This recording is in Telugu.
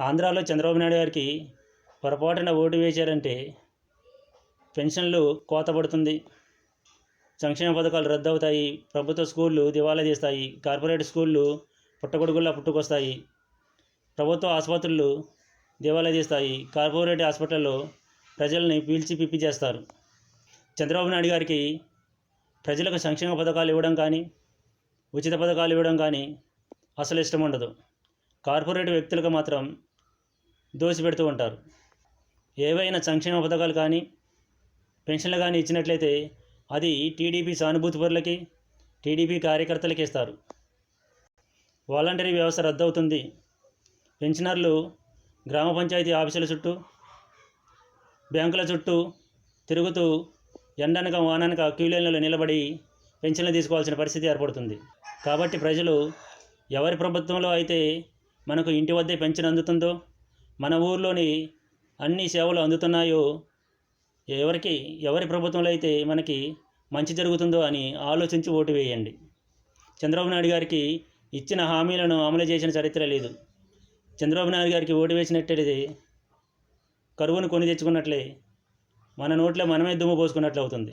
ఆంధ్రాలో చంద్రబాబు నాయుడు గారికి పొరపాటున ఓటు వేశారంటే పెన్షన్లు కోత పడుతుంది. సంక్షేమ పథకాలు రద్దు అవుతాయి. ప్రభుత్వ స్కూళ్ళు దివాలా తీస్తాయి. కార్పొరేట్ స్కూళ్ళు పుట్టగొడుగుల్లా పుట్టుకొస్తాయి. ప్రభుత్వ ఆసుపత్రులు దివాలా తీస్తాయి. కార్పొరేట్ హాస్పిటల్లో ప్రజల్ని పీల్చి పిప్పి చేస్తారు. చంద్రబాబు నాయుడు గారికి ప్రజలకు సంక్షేమ పథకాలు ఇవ్వడం కానీ ఉచిత పథకాలు ఇవ్వడం కానీ అసలు ఇష్టం ఉండదు. కార్పొరేట్ వ్యక్తులకు మాత్రం దోసిపెడుతూ ఉంటారు. ఏవైనా సంక్షేమ పథకాలు కానీ పెన్షన్లు కానీ ఇచ్చినట్లయితే అది టీడీపీ సానుభూతి పరులకి టీడీపీ కార్యకర్తలకి ఇస్తారు. వాలంటరీ వ్యవస్థ రద్దవుతుంది. పెన్షనర్లు గ్రామ పంచాయతీ ఆఫీసుల చుట్టూ బ్యాంకుల చుట్టూ తిరుగుతూ ఎండనక వాననక క్యూలైన్లలో నిలబడి పెన్షన్లు తీసుకోవాల్సిన పరిస్థితి ఏర్పడుతుంది. కాబట్టి ప్రజలు ఎవరి ప్రభుత్వంలో అయితే మనకు ఇంటి వద్దే పెన్షన్ అందుతుందో మన ఊర్లోని అన్ని సేవలు అందుతున్నాయో ఎవరికి ఎవరి ప్రభుత్వంలో అయితే మనకి మంచి జరుగుతుందో అని ఆలోచించి ఓటు వేయండి. చంద్రబాబు నాయుడు గారికి ఇచ్చిన హామీలను అమలు చేసిన చరిత్ర లేదు. చంద్రబాబు నాయుడు గారికి ఓటు వేసినట్టయితే కరువును కొని తెచ్చుకున్నట్లే మన నోట్లో మనమే దుమ్ము పోసుకున్నట్లు అవుతుంది